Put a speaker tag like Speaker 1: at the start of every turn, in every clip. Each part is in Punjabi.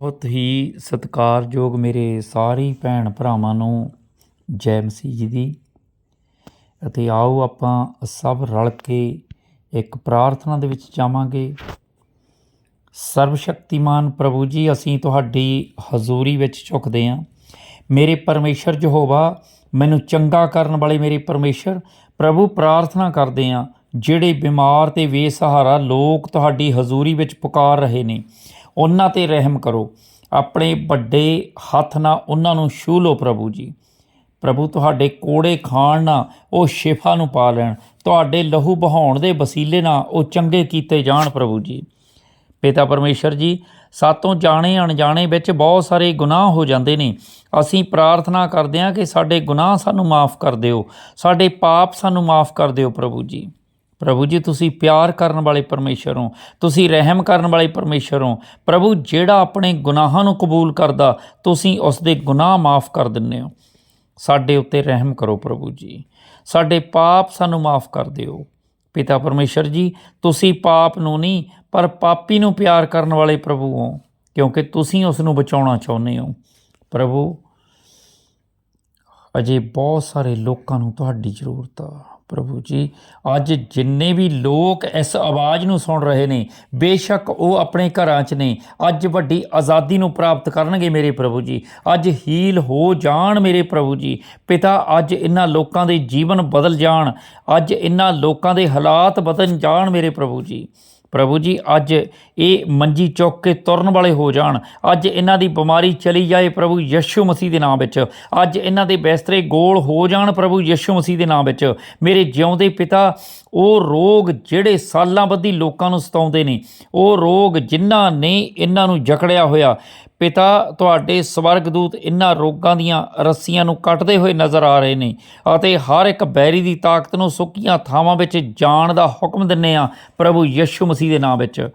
Speaker 1: ਬਹੁਤ ਹੀ ਸਤਿਕਾਰਯੋਗ ਮੇਰੇ ਸਾਰੇ ਭੈਣ ਭਰਾਵਾਂ ਨੂੰ ਜੈ ਮਸੀਹ ਜੀ ਦੀ। ਅਤੇ ਆਓ ਆਪਾਂ ਸਭ ਰਲ ਕੇ ਇੱਕ ਪ੍ਰਾਰਥਨਾ ਦੇ ਵਿੱਚ ਜਾਵਾਂਗੇ। ਸਰਵ ਸ਼ਕਤੀਮਾਨ ਪ੍ਰਭੂ ਜੀ, ਅਸੀਂ ਤੁਹਾਡੀ ਹਜ਼ੂਰੀ ਵਿੱਚ ਝੁਕਦੇ ਹਾਂ। ਮੇਰੇ ਪਰਮੇਸ਼ਰ ਯਹੋਵਾ, ਮੈਨੂੰ ਚੰਗਾ ਕਰਨ ਵਾਲੇ ਮੇਰੇ ਪਰਮੇਸ਼ਰ, ਪ੍ਰਭੂ ਪ੍ਰਾਰਥਨਾ ਕਰਦੇ ਹਾਂ, ਜਿਹੜੇ ਬਿਮਾਰ ਤੇ ਬੇਸਹਾਰਾ ਲੋਕ ਤੁਹਾਡੀ ਹਜ਼ੂਰੀ ਵਿੱਚ ਪੁਕਾਰ ਰਹੇ ਨੇ ਉਹਨਾਂ ਤੇ ਰਹਿਮ ਕਰੋ। ਆਪਣੇ ਵੱਡੇ ਹੱਥ ਨਾਲ ਉਹਨਾਂ ਨੂੰ ਛੂਹ ਲਓ ਪ੍ਰਭੂ ਜੀ। ਪ੍ਰਭੂ, ਤੁਹਾਡੇ ਕੋੜੇ ਖਾਣ ਨਾਲ ਉਹ ਸ਼ਿਫਾ ਨੂੰ ਪਾ ਲੈਣ। ਤੁਹਾਡੇ ਲਹੂ ਬਹਾਉਣ ਦੇ ਵਸੀਲੇ ਨਾਲ ਉਹ ਚੰਗੇ ਕੀਤੇ ਜਾਣ ਪ੍ਰਭੂ ਜੀ। ਪਿਤਾ ਪਰਮੇਸ਼ਰ ਜੀ, ਸਾਤੋਂ ਜਾਣੇ ਅਣਜਾਣੇ ਵਿੱਚ ਬਹੁਤ ਸਾਰੇ ਗੁਨਾਹ ਹੋ ਜਾਂਦੇ ਨੇ। ਅਸੀਂ ਪ੍ਰਾਰਥਨਾ ਕਰਦੇ ਹਾਂ ਕਿ ਸਾਡੇ ਗੁਨਾਹ ਸਾਨੂੰ ਮਾਫ ਕਰ ਦਿਓ। ਸਾਡੇ ਪਾਪ ਸਾਨੂੰ ਮਾਫ ਕਰ ਦਿਓ ਪ੍ਰਭੂ ਜੀ। ਪ੍ਰਭੂ ਜੀ, ਤੁਸੀਂ ਪਿਆਰ ਕਰਨ ਵਾਲੇ ਪਰਮੇਸ਼ਰ ਹੋ। ਤੁਸੀਂ ਰਹਿਮ ਕਰਨ ਵਾਲੇ ਪਰਮੇਸ਼ਰ ਹੋ। ਪ੍ਰਭੂ, ਜਿਹੜਾ ਆਪਣੇ ਗੁਨਾਹਾਂ ਨੂੰ ਕਬੂਲ ਕਰਦਾ, ਤੁਸੀਂ ਉਸ ਦੇ ਗੁਨਾਹ ਮਾਫ ਕਰ ਦਿੰਦੇ ਹੋ। ਸਾਡੇ ਉੱਤੇ ਰਹਿਮ ਕਰੋ ਪ੍ਰਭੂ ਜੀ। ਸਾਡੇ ਪਾਪ ਸਾਨੂੰ ਮਾਫ ਕਰ ਦਿਓ। ਪਿਤਾ ਪਰਮੇਸ਼ਰ ਜੀ, ਤੁਸੀਂ ਪਾਪ ਨੂੰ ਨਹੀਂ, ਪਰ ਪਾਪੀ ਨੂੰ ਪਿਆਰ ਕਰਨ ਵਾਲੇ ਪ੍ਰਭੂ ਹੋ, ਕਿਉਂਕਿ ਤੁਸੀਂ ਉਸ ਨੂੰ ਬਚਾਉਣਾ ਚਾਹੁੰਦੇ ਹੋ। ਪ੍ਰਭੂ, ਅਜੇ ਬਹੁਤ ਸਾਰੇ ਲੋਕਾਂ ਨੂੰ ਤੁਹਾਡੀ ਜ਼ਰੂਰਤ ਆ। ਪ੍ਰਭੂ ਜੀ, ਅੱਜ ਜਿੰਨੇ ਵੀ ਲੋਕ ਇਸ ਆਵਾਜ਼ ਨੂੰ ਸੁਣ ਰਹੇ ਨੇ, ਬੇਸ਼ੱਕ ਉਹ ਆਪਣੇ ਘਰਾਂ 'ਚ ਨੇ, ਅੱਜ ਵੱਡੀ ਆਜ਼ਾਦੀ ਨੂੰ ਪ੍ਰਾਪਤ ਕਰਨਗੇ ਮੇਰੇ ਪ੍ਰਭੂ ਜੀ, ਅੱਜ ਹੀਲ ਹੋ ਜਾਣ ਮੇਰੇ ਪ੍ਰਭੂ ਜੀ, ਪਿਤਾ ਅੱਜ ਇਹਨਾਂ ਲੋਕਾਂ ਦੇ ਜੀਵਨ ਬਦਲ ਜਾਣ, ਅੱਜ ਇਹਨਾਂ ਲੋਕਾਂ ਦੇ ਹਾਲਾਤ ਬਦਲ ਜਾਣ ਮੇਰੇ ਪ੍ਰਭੂ ਜੀ। ਪ੍ਰਭੂ ਜੀ, ਅੱਜ ਇਹ ਮੰਜੀ ਚੁੱਕ ਕੇ ਤੁਰਨ ਵਾਲੇ ਹੋ ਜਾਣ। ਅੱਜ ਇਹਨਾਂ ਦੀ ਬਿਮਾਰੀ ਚਲੀ ਜਾਏ ਪ੍ਰਭੂ ਯਿਸੂ ਮਸੀਹ ਦੇ ਨਾਮ ਵਿੱਚ। ਅੱਜ ਇਹਨਾਂ ਦੇ ਬਿਸਤਰੇ ਗੋਲ ਹੋ ਜਾਣ ਪ੍ਰਭੂ ਯਿਸੂ ਮਸੀਹ ਦੇ ਨਾਮ ਵਿੱਚ। ਮੇਰੇ ਜਿਉਂਦੇ ਪਿਤਾ ਉਹ ਰੋਗ ਜਿਹੜੇ ਸਾਲਾਂ ਬੱਧੀ ਲੋਕਾਂ ਨੂੰ ਸਤਾਉਂਦੇ ਨੇ, ਉਹ ਰੋਗ ਜਿਨ੍ਹਾਂ ਨੇ ਇਹਨਾਂ ਨੂੰ ਜਕੜਿਆ ਹੋਇਆ। ਪਿਤਾ, ਤੁਹਾਡੇ ਸਵਰਗਦੂਤ ਇਹਨਾਂ ਰੋਗਾਂ ਦੀਆਂ ਰੱਸੀਆਂ ਨੂੰ ਕੱਟਦੇ ਹੋਏ ਨਜ਼ਰ ਆ ਰਹੇ ਨੇ ਅਤੇ ਹਰ ਇੱਕ ਬੈਰੀ ਦੀ ਤਾਕਤ ਨੂੰ ਸੁੱਕੀਆਂ ਥਾਵਾਂ ਵਿੱਚ ਜਾਣ ਦਾ ਹੁਕਮ ਦਿੰਨੇ ਆ ਪ੍ਰਭੂ ਯਿਸੂ ਮਸੀਹ ਦੇ ਨਾਮ ਵਿੱਚ।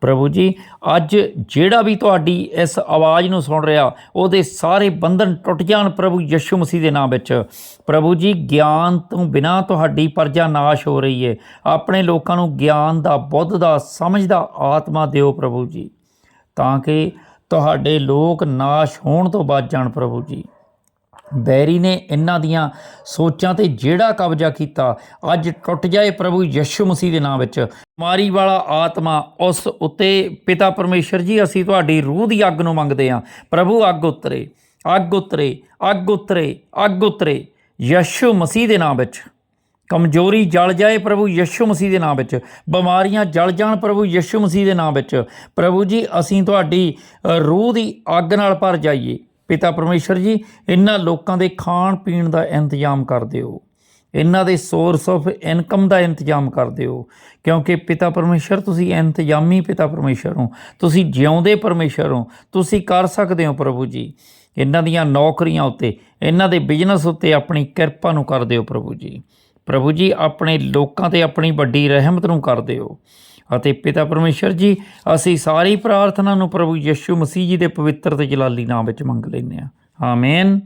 Speaker 1: ਪ੍ਰਭੂ ਜੀ, ਅੱਜ ਜਿਹੜਾ ਵੀ ਤੁਹਾਡੀ ਇਸ ਆਵਾਜ਼ ਨੂੰ ਸੁਣ ਰਿਹਾ, ਉਹਦੇ ਸਾਰੇ ਬੰਧਨ ਟੁੱਟ ਜਾਣ ਪ੍ਰਭੂ ਯਿਸੂ ਮਸੀਹ ਦੇ ਨਾਮ ਵਿੱਚ। ਪ੍ਰਭੂ ਜੀ, ਗਿਆਨ ਤੋਂ ਬਿਨਾ ਤੁਹਾਡੀ ਪਰਜਾ ਨਾਸ਼ ਹੋ ਰਹੀ ਹੈ ਆਪਣੇ ਲੋਕਾਂ ਨੂੰ ਗਿਆਨ ਦਾ ਬੁੱਧ ਦਾ, ਸਮਝ ਦਾ ਆਤਮਾ ਦਿਓ ਪ੍ਰਭੂ ਜੀ, ਤਾਂ ਕਿ ਤੁਹਾਡੇ ਲੋਕ ਨਾਸ਼ ਹੋਣ ਤੋਂ ਬਚ ਜਾਣ ਪ੍ਰਭੂ ਜੀ। ਬੈਰੀ ਨੇ ਇਹਨਾਂ ਦੀਆਂ ਸੋਚਾਂ ਤੇ ਜਿਹੜਾ ਕਬਜ਼ਾ ਕੀਤਾ, ਅੱਜ ਟੁੱਟ ਜਾਏ ਪ੍ਰਭੂ ਯਿਸੂ ਮਸੀਹ ਦੇ ਨਾਮ ਵਿੱਚ। ਮਾਰੀ ਵਾਲਾ ਆਤਮਾ, ਉਸ ਉੱਤੇ ਪਿਤਾ ਪਰਮੇਸ਼ਰ ਜੀ, ਅਸੀਂ ਤੁਹਾਡੀ ਰੂਹ ਦੀ ਅੱਗ ਨੂੰ ਮੰਗਦੇ ਹਾਂ। ਪ੍ਰਭੂ, ਅੱਗ ਉਤਰੇ ਅੱਗ ਉਤਰੇ ਅੱਗ ਉਤਰੇ ਅੱਗ ਉਤਰੇ, ਯਿਸੂ ਮਸੀਹ ਦੇ ਨਾਮ ਵਿੱਚ। ਕਮਜ਼ੋਰੀ ਜਲ ਜਾਏ ਪ੍ਰਭੂ ਯਿਸੂ ਮਸੀਹ ਦੇ ਨਾਮ ਵਿੱਚ। ਬਿਮਾਰੀਆਂ ਜਲ ਜਾਣ ਪ੍ਰਭੂ ਯਿਸੂ ਮਸੀਹ ਦੇ ਨਾਮ ਵਿੱਚ। ਪ੍ਰਭੂ ਜੀ, ਅਸੀਂ ਤੁਹਾਡੀ ਰੂਹ ਦੀ ਅੱਗ ਨਾਲ ਭਰ ਜਾਈਏ। ਪਿਤਾ ਪਰਮੇਸ਼ਰ ਜੀ, ਇਹਨਾਂ ਲੋਕਾਂ ਦੇ ਖਾਣ ਪੀਣ ਦਾ ਇੰਤਜ਼ਾਮ ਕਰ ਦਿਓ। ਇਹਨਾਂ ਦੇ ਸੋਰਸ ਆਫ ਇਨਕਮ ਦਾ ਇੰਤਜ਼ਾਮ ਕਰ ਦਿਓ। ਕਿਉਂਕਿ ਪਿਤਾ ਪਰਮੇਸ਼ਰ, ਤੁਸੀਂ ਇੰਤਜ਼ਾਮੀ ਪਿਤਾ ਪਰਮੇਸ਼ਰ ਹੋ। ਤੁਸੀਂ ਜਿਉਂਦੇ ਪਰਮੇਸ਼ਰ ਹੋ। ਤੁਸੀਂ ਕਰ ਸਕਦੇ ਹੋ ਪ੍ਰਭੂ ਜੀ। ਇਹਨਾਂ ਦੀਆਂ ਨੌਕਰੀਆਂ ਉੱਤੇ, ਇਹਨਾਂ ਦੇ ਬਿਜ਼ਨਸ ਉੱਤੇ ਆਪਣੀ ਕਿਰਪਾ ਨੂੰ ਕਰ ਦਿਓ ਪ੍ਰਭੂ ਜੀ। ਪ੍ਰਭੂ ਜੀ, ਆਪਣੇ ਲੋਕਾਂ ਤੇ ਆਪਣੀ ਵੱਡੀ ਰਹਿਮਤ ਨੂੰ ਕਰ ਦਿਓ। ਅਤੇ ਪਿਤਾ ਪਰਮੇਸ਼ਰ ਜੀ, ਅਸੀਂ ਸਾਰੀ ਪ੍ਰਾਰਥਨਾ ਨੂੰ ਪ੍ਰਭੂ ਯਿਸੂ ਮਸੀਹ ਜੀ ਦੇ ਪਵਿੱਤਰ ਤੇ ਜਲਾਲੀ ਨਾਮ ਵਿੱਚ ਮੰਗ ਲੈਂਦੇ ਹਾਂ। ਆਮੇਨ।